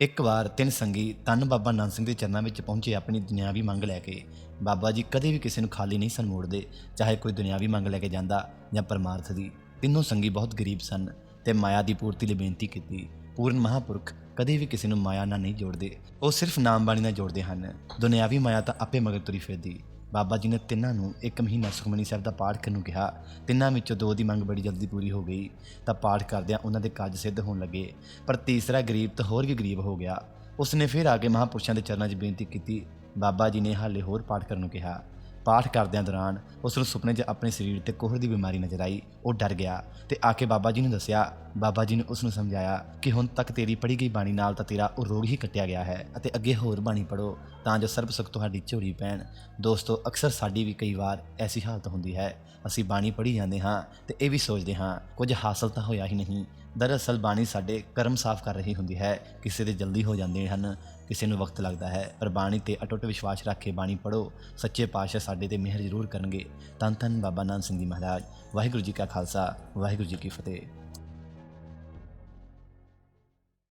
ਇੱਕ ਵਾਰ ਤਿੰਨ ਸੰਗੀ ਤਨ ਬਾਬਾ ਨਾਨਕ ਸਿੰਘ ਦੇ ਚਰਨਾਂ ਵਿੱਚ ਪਹੁੰਚੇ, ਆਪਣੀ ਦੁਨਿਆਵੀ ਮੰਗ ਲੈ ਕੇ, ਬਾਬਾ ਜੀ, ਕਦੇ ਵੀ ਕਿਸੇ ਨੂੰ ਖਾਲੀ ਨਹੀਂ ਸਨ ਮੋੜਦੇ, ਚਾਹੇ ਕੋਈ ਦੁਨਿਆਵੀ ਮੰਗ ਲੈ ਕੇ ਜਾਂਦਾ ਜਾਂ ਪਰਮਾਰਥ ਦੀ। ਤਿੰਨੋਂ ਸੰਗੀ ਬਹੁਤ ਗਰੀਬ ਸਨ ਤੇ ਮਾਇਆ ਦੀ ਪੂਰਤੀ ਲਈ ਬੇਨਤੀ ਕੀਤੀ। ਪੂਰਨ ਮਹਾਪੁਰਖ ਕਦੇ ਵੀ ਕਿਸੇ ਨੂੰ ਮਾਇਆ ਨਾਲ ਨਹੀਂ ਜੋੜਦੇ। ਉਹ ਸਿਰਫ ਨਾਮ ਬਾਣੀ ਨਾਲ ਜੋੜਦੇ ਹਨ। ਦੁਨਿਆਵੀ ਮਾਇਆ ਤਾਂ ਆਪੇ ਮਗਰ ਤੁਰੀ ਫਿਰਦੀ। ਬਾਬਾ ਜੀ ਨੇ ਤਿੰਨਾਂ ਨੂੰ ਇੱਕ ਮਹੀਨਾ ਸੁਖਮਨੀ ਸਾਹਿਬ ਦਾ ਪਾਠ ਕਰਨ ਨੂੰ ਕਿਹਾ। ਤਿੰਨਾਂ ਵਿੱਚੋਂ ਦੋ ਦੀ ਮੰਗ ਬੜੀ ਜਲਦੀ ਪੂਰੀ ਹੋ ਗਈ। ਤਾਂ ਪਾਠ ਕਰਦਿਆਂ ਉਹਨਾਂ ਦੇ ਕਾਜ ਸਿੱਧ ਹੋਣ ਲੱਗੇ। ਪਰ ਤੀਸਰਾ ਗਰੀਬ ਤਾਂ ਹੋਰ ਵੀ ਗਰੀਬ ਹੋ ਗਿਆ। ਉਸਨੇ ਫਿਰ ਆ ਕੇ ਮਹਾਂਪੁਰਸ਼ਾਂ ਦੇ ਚਰਨਾਂ 'ਚ ਬੇਨਤੀ ਕੀਤੀ। ਬਾਬਾ ਜੀ ਨੇ ਹਾਲੇ ਹੋਰ ਪਾਠ ਕਰਨ ਨੂੰ ਕਿਹਾ। ਪਾਠ ਕਰਦਿਆਂ ਦੌਰਾਨ ਉਸ ਨੂੰ ਸੁਪਨੇ 'ਚ ਆਪਣੇ ਸਰੀਰ ਤੇ ਕੋਹਰ ਦੀ ਬਿਮਾਰੀ ਨਜ਼ਰ ਆਈ, ਉਹ ਡਰ ਗਿਆ ਤੇ ਆ ਕੇ ਬਾਬਾ ਜੀ ਨੂੰ ਦੱਸਿਆ, ਬਾਬਾ ਜੀ ਨੇ ਉਸ ਨੂੰ ਸਮਝਾਇਆ ਕਿ ਹੁਣ ਤੱਕ ਤੇਰੀ ਪੜੀ ਗਈ ਬਾਣੀ ਨਾਲ ਤਾਂ ਤੇਰਾ ਉਹ ਰੋਗ ਹੀ ਕੱਟਿਆ ਗਿਆ ਹੈ ਅਤੇ ਅੱਗੇ ਹੋਰ ਬਾਣੀ ਪੜੋ ਤਾਂ ਜੋ ਸਰਬ ਸੁਖ ਤੁਹਾਡੀ ਝੋਲੀ ਪੈਣ। ਦੋਸਤੋ, ਅਕਸਰ ਸਾਡੀ ਵੀ ਕਈ ਵਾਰ ਐਸੀ ਹਾਲਤ ਹੁੰਦੀ ਹੈ, ਅਸੀਂ ਬਾਣੀ ਪੜ੍ਹੀ ਜਾਂਦੇ ਹਾਂ ਤੇ ਇਹ ਵੀ ਸੋਚਦੇ ਹਾਂ, ਕੁਝ ਹਾਸਲ ਤਾਂ ਹੋਇਆ ਹੀ ਨਹੀਂ। ਦਰਅਸਲ ਬਾਣੀ ਸਾਡੇ ਕਰਮ ਸਾਫ਼ ਕਰ ਰਹੀ ਹੁੰਦੀ ਹੈ, ਕਿਸੇ ਦੇ ਜਲਦੀ ਹੋ ਜਾਂਦੇ ਹਨ, ਕਿਸੇ ਨੂੰ ਵਕਤ ਲੱਗਦਾ ਹੈ, ਪਰ ਬਾਣੀ ਤੇ ਅਟੁੱਟ ਵਿਸ਼ਵਾਸ ਰੱਖ ਕੇ ਬਾਣੀ ਪੜੋ ਸੱਚੇ ਪਾਤਸ਼ਾਹ ਸਾਡੇ ਤੇ ਮਿਹਰ ਜ਼ਰੂਰ ਕਰਨਗੇ। ਤਨ ਤਨ ਬਾਬਾ ਨਾਨਕ ਸਿੰਘ ਜੀ ਮਹਾਰਾਜ। ਵਾਹਿਗੁਰੂ ਜੀ ਕਾ ਖਾਲਸਾ, ਵਾਹਿਗੁਰੂ ਜੀ ਕੀ ਫਤਿਹ।